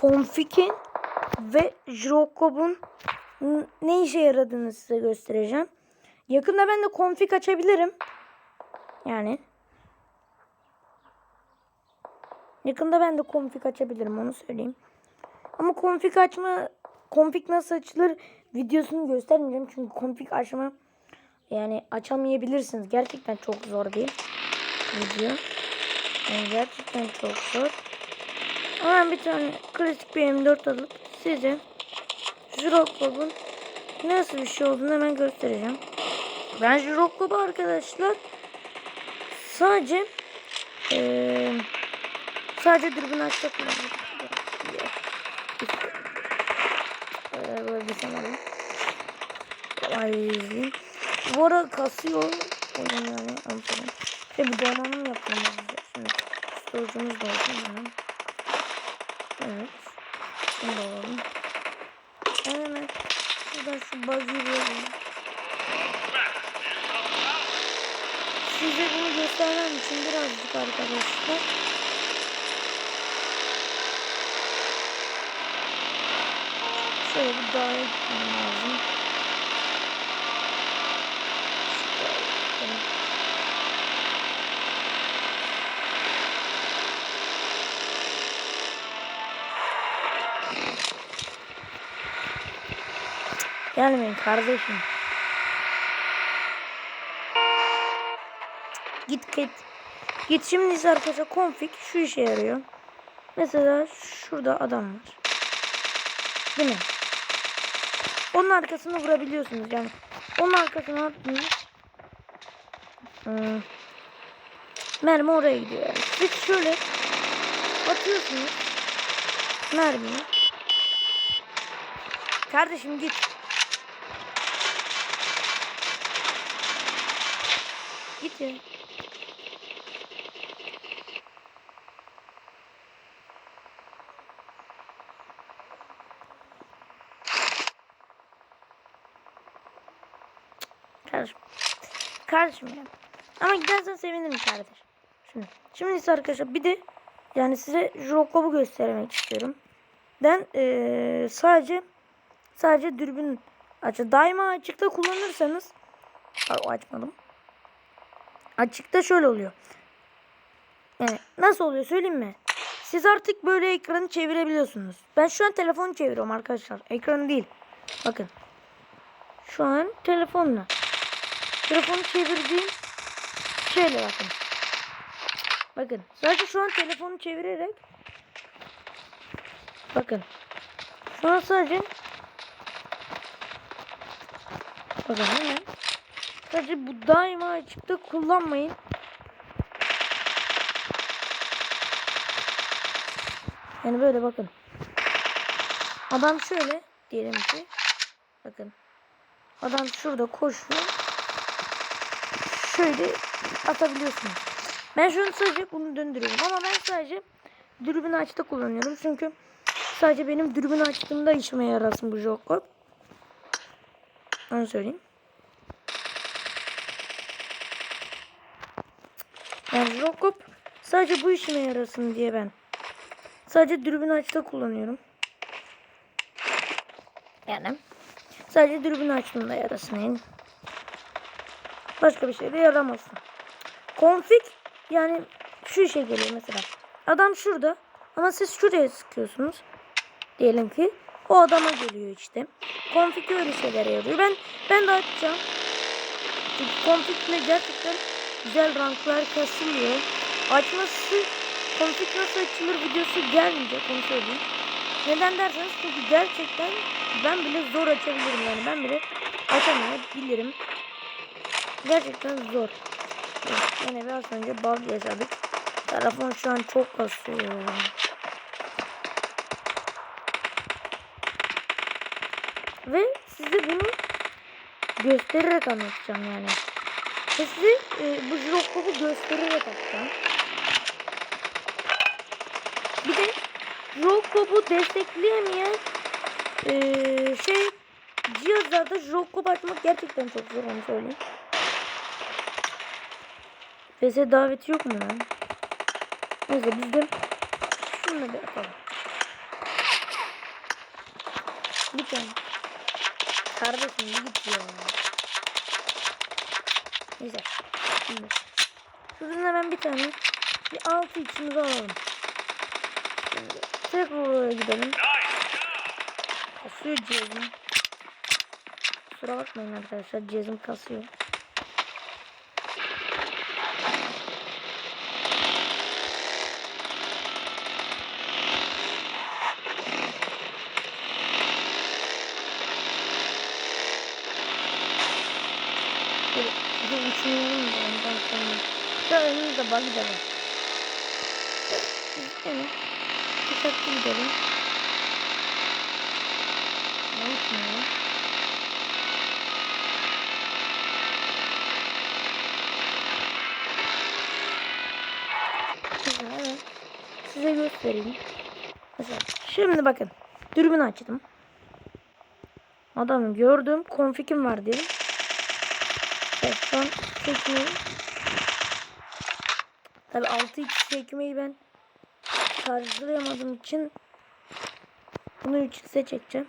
Config'in ve Jirokop'un n- ne işe yaradığını size göstereceğim. Yakında ben de config açabilirim. Yani yakında ben de config açabilirim onu söyleyeyim. Ama config açma config nasıl açılır videosunu göstermeyeceğim çünkü config açma yani açamayabilirsiniz. Gerçekten çok zor bir video. Yani gerçekten çok zor. Ben bir tane klasik bir M4 alıp size Jirokop'un nasıl bir şey olduğunu hemen göstereceğim. Ben Jirokop'u arkadaşlar sadece eee sadece dürbün açta kullanıyorum. Böyle. Bu ara kasıyor. Oyun yani. Ve bir donanım yapmamız lazım. Storage'ımız da olsun hemen. Evet. Şunu da alalım. Hemen şuradan şu buggy'i alalım. Size bunu göstermem için birazcık arkadaşlar. Şöyle bir dağa gitmem lazım. Gelmeyin kardeşim. Git git. Git şimdi ise arkadaşlar config şu işe yarıyor. Mesela şurada adam var. Değil mi? Onun arkasını vurabiliyorsunuz yani. Onun arkasına attınız. Hmm. Mermi oraya gidiyor yani. Siz şöyle atıyorsunuz. Mermiyi. Kardeşim git. Ya. Kardeşim. Kardeşim ya. Ama gidersen sevinirim kardeş. Şimdi. Şimdi ise arkadaşlar bir de yani size Jurokop'u göstermek istiyorum. Ben eee, sadece sadece dürbün açı. Daima açıkta kullanırsanız Ay, açmadım. Açıkta şöyle oluyor. Yani nasıl oluyor söyleyeyim mi? Siz artık böyle ekranı çevirebiliyorsunuz. Ben şu an telefonu çeviriyorum arkadaşlar. Ekranı değil. Bakın. Şu an telefonla. Telefonu çevirdiğim şöyle bakın. Bakın. Sadece şu an telefonu çevirerek bakın. Şu an sadece bakın hemen sadece bu daima açıkta kullanmayın. Yani böyle bakın. Adam şöyle diyelim ki bakın. Adam şurada koşuyor. Şöyle atabiliyorsunuz. Ben şu an sadece bunu döndürüyorum ama ben sadece dürbün açta kullanıyorum. Çünkü sadece benim dürbün açtığımda işime yarasın bu joker. Onu söyleyeyim. Jokop sadece bu işime yarasın diye ben sadece dürbün açta kullanıyorum. Yani sadece dürbün açtığımda yarasın yani. Başka bir şey de yaramasın. Config yani şu işe geliyor mesela. Adam şurada ama siz şuraya sıkıyorsunuz. Diyelim ki o adama geliyor işte. Config öyle şeylere yarıyor. Ben ben de açacağım. Config'le gerçekten güzel ranklar kasılıyor. Açması config nasıl açılır videosu gelmeyecek onu söyleyeyim. Neden derseniz çünkü gerçekten ben bile zor açabilirim yani ben bile açamayabilirim. Gerçekten zor. Evet, Yine biraz önce bug yaşadık. Telefon şu an çok kasıyor. Ve size bunu göstererek anlatacağım yani. Ve size e, bu jiroskopu göstererek atacağım. Bir de jiroskopu destekleyemeyen e, şey cihazlarda jiroskop açmak gerçekten çok zor onu söyleyeyim. VS daveti yok mu lan? Neyse biz de şunu. Bir tane. Kardeşim bir git ya. Neyse. Şimdi. Şuradan hemen bir tane. Bir altı içimizi alalım. Şimdi tekrar oraya gidelim. Kasıyor cihazım. Kusura bakmayın arkadaşlar cihazım kasıyor. Böyle bir uçmayalım da ondan sonra. Da da var. Yani dikkatli gidelim. Ne. Güzel evet. Size göstereyim. Mesela şimdi bakın. Dürbün açtım. Adamı gördüm. Konfikim var diyelim. Evet şu an Tabi 6x çekmeyi ben karşılayamadığım için bunu 3x'e çekeceğim.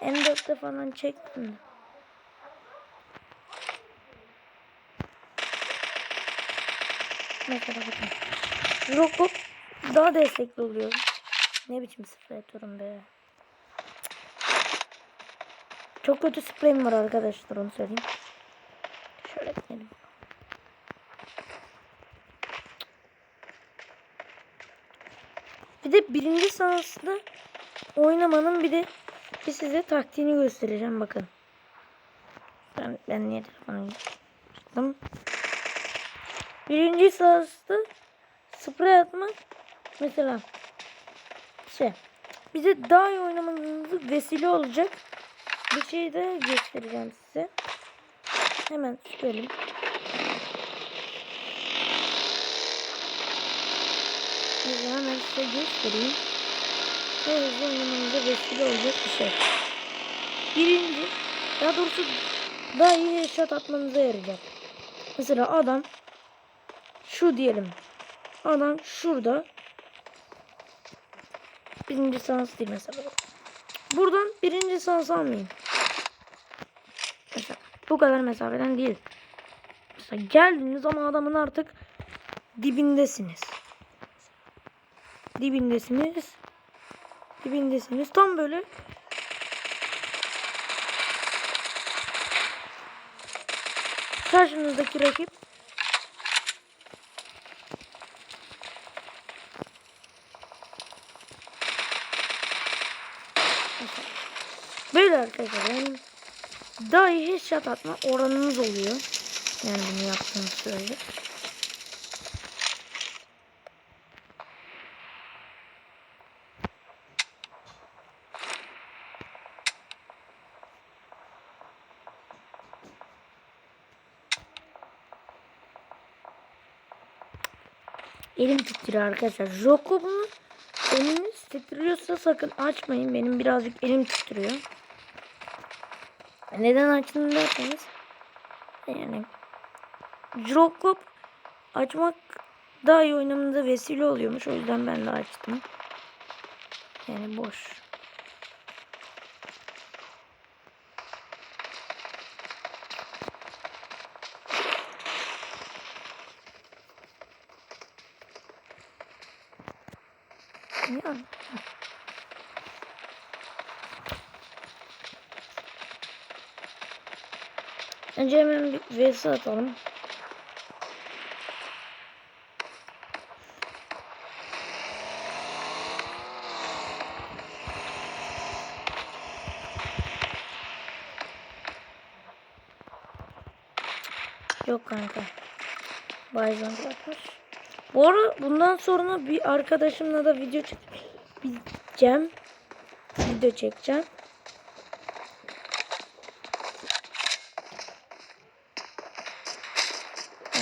M4'te falan çektim de. Mesela bakın. Robot daha destekli oluyor. Ne biçim sprey atıyorum be. Çok kötü spreyim var arkadaşlar onu söyleyeyim. Şöyle gidelim. Bir de birinci sahasında oynamanın bir de bir size taktiğini göstereceğim bakın. Ben, ben niye telefonu açtım? Birinci sahasında sprey atmak mesela şey bize daha iyi oynamanızı vesile olacak bir şey de göstereceğim size. Hemen sürelim. Size hemen size göstereyim. Ve hızlı oynamanıza vesile olacak bir şey. Birinci, daha doğrusu daha iyi headshot atmanıza yarayacak. Mesela adam şu diyelim. Adam şurada. Birinci sans değil mesela. Buradan birinci sans almayın. Mesela bu kadar mesafeden değil. Mesela geldiniz ama adamın artık dibindesiniz. Dibindesiniz. Dibindesiniz. Tam böyle karşınızdaki rakip Böyle arkadaşlar yani daha iyi headshot atma oranınız oluyor. Yani bunu yaptığınız sürece. Elim titriyor arkadaşlar. Joko'nun eliniz titriyorsa sakın açmayın. Benim birazcık elim titriyor. Neden açtım derseniz yani Jokop açmak daha iyi oynamanıza vesile oluyormuş. O yüzden ben de açtım. Yani boş. Yani. Önce hemen bir vs atalım. Yok kanka. Bayzan bırakmış. Bu ara bundan sonra bir arkadaşımla da video çekeceğim. Video çekeceğim.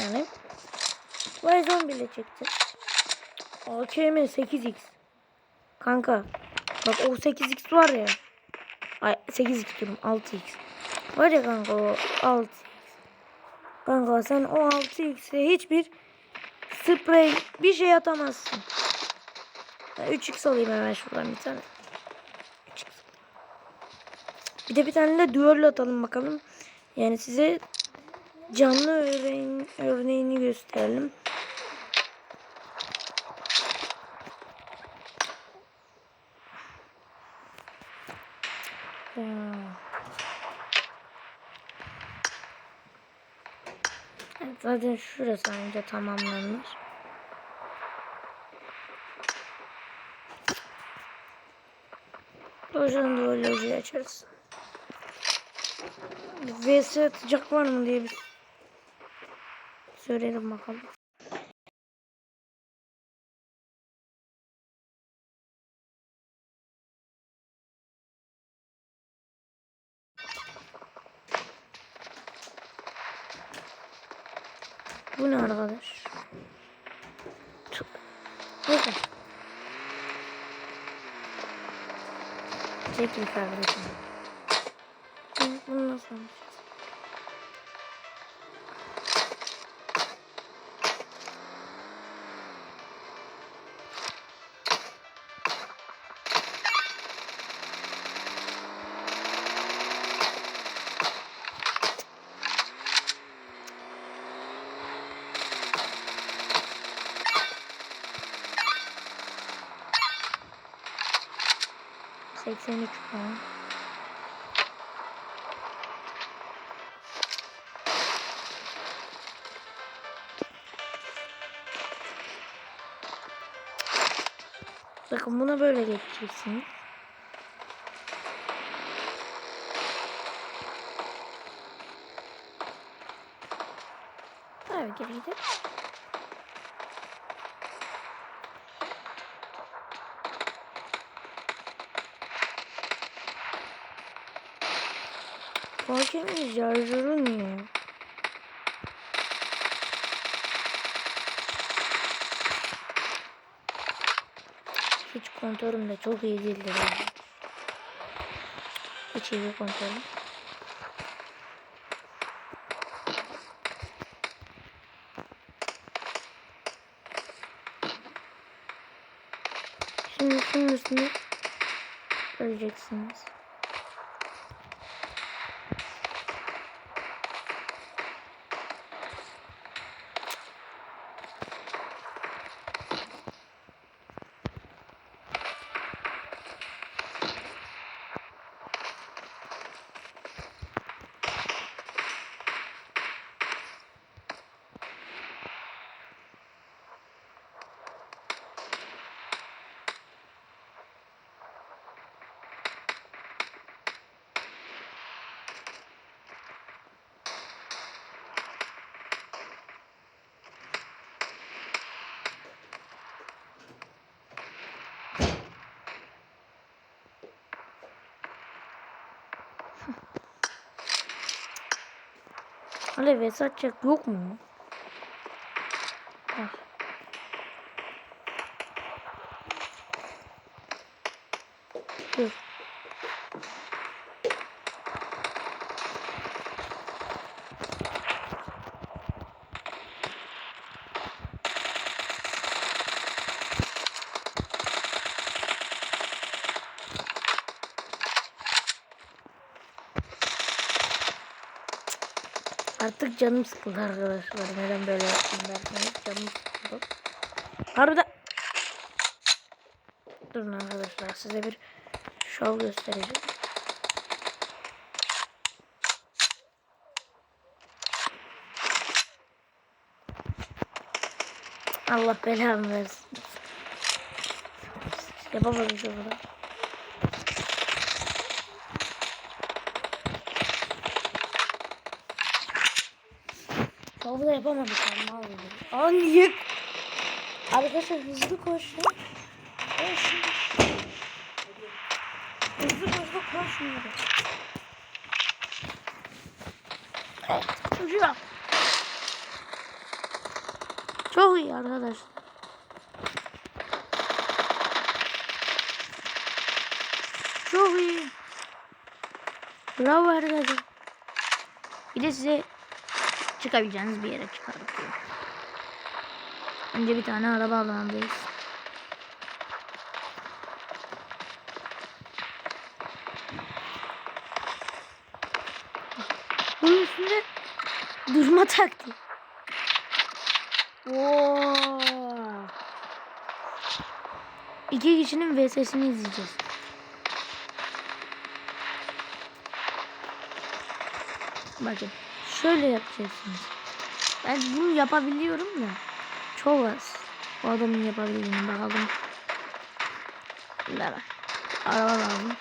Yani. Bayzan bile çektim. AKM 8x. Kanka. Bak o 8x var ya. Ay 8x diyorum 6x. Var ya kanka o 6x. Kanka sen o 6x'e hiçbir sprey bir şey atamazsın. Ben 3x alayım hemen şuradan bir tane. 3x. Bir de bir tane de duel atalım bakalım. Yani size canlı örneğin, örneğini gösterelim. Evet, zaten şurası anca tamamlanmış. Lojanın da o lojayı açarız. VS atacak var mı diye bir söyleyelim bakalım. Bu ne arkadaş? Neyse. Çekil kardeşim. 83 puan. Bakın buna böyle geçeceksin. Hakemiz şarjörü niye? Hiç kontrolüm de çok iyi değildir. yani. Hiç iyi bir kontrolüm. Şimdi şunun üstüne öleceksiniz. Alev satacak yok mu? Artık canım sıkıldı arkadaşlar. Neden böyle yaptım derseniz canım sıkıldı. Harbiden. Durun arkadaşlar size bir şov göstereceğim. Allah belamı versin. Yapamadım şu kadar. Da yapamadık ama abi. Aa niye? Arkadaşlar hızlı koşun. Koşun. Hızlı koşun koşmuyordu. Evet. Çocuğa. Çok iyi arkadaşlar. Çok iyi. Bravo arkadaşlar. Bir de size çıkabileceğiniz bir yere çıkartıyorum. Önce bir tane araba almalıyız. Bunun üstünde durma taktiği. Oo. İki kişinin VS'sini izleyeceğiz. Bakın şöyle yapacaksınız. Ben bunu yapabiliyorum da çok az. O adamın yapabildiğini bakalım. Var? Araba lazım.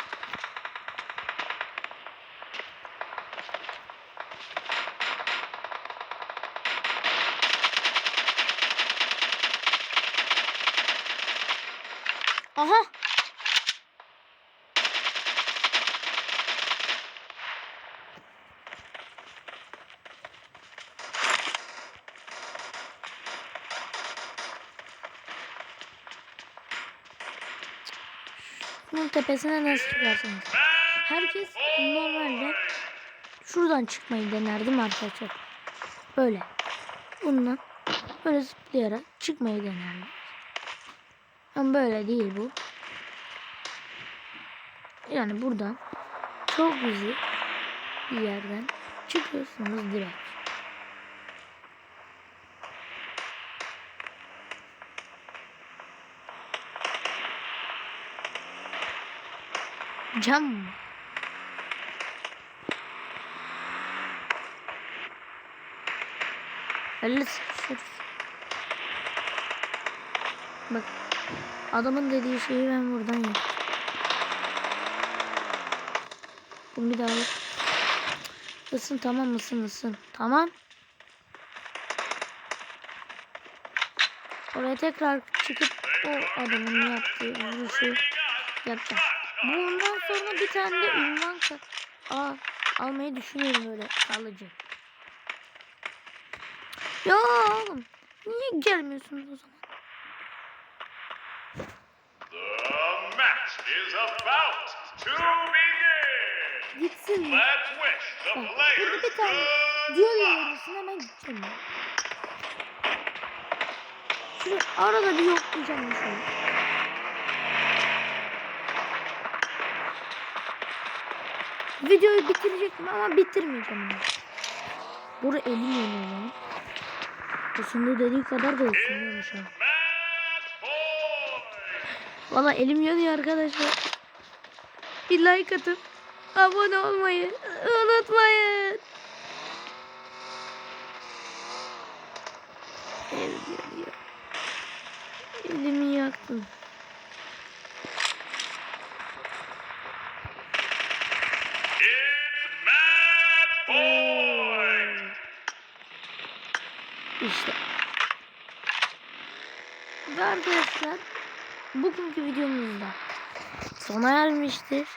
Aha. Tepesine nasıl çıkarsınız? Herkes normalde şuradan çıkmayı dener değil mi arkadaşlar? Böyle. Bundan böyle zıplayarak çıkmayı denerler. Ama böyle değil bu. Yani buradan çok güzel bir yerden çıkıyorsunuz direkt. Cam mı? Sıkışırız. Bak. Adamın dediği şeyi ben buradan yaptım. Bunu bir daha yap. Isın tamam ısın ısın. Tamam. Oraya tekrar çıkıp o adamın yaptığı vuruşu yapacağım. Bundan sonra bir tane de ünvan Aa, almayı düşünüyorum öyle kalıcı. Ya oğlum niye gelmiyorsunuz o zaman? The match is about to begin. Gitsin. Let's wish the players good diyor yayınlasın hemen gideceğim. Şunu arada bir yoklayacağım mesela. Videoyu bitirecektim ama bitirmeyeceğim onu. Burada elim yanıyor lan. Aslında dediği kadar da point. Valla elim yanıyor arkadaşlar. Bir like atıp abone olmayı unutmayın. Elim yanıyor. Elimi yaktım. Arkadaşlar bugünkü videomuzda sona ermiştir.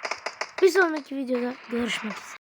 Bir sonraki videoda görüşmek üzere.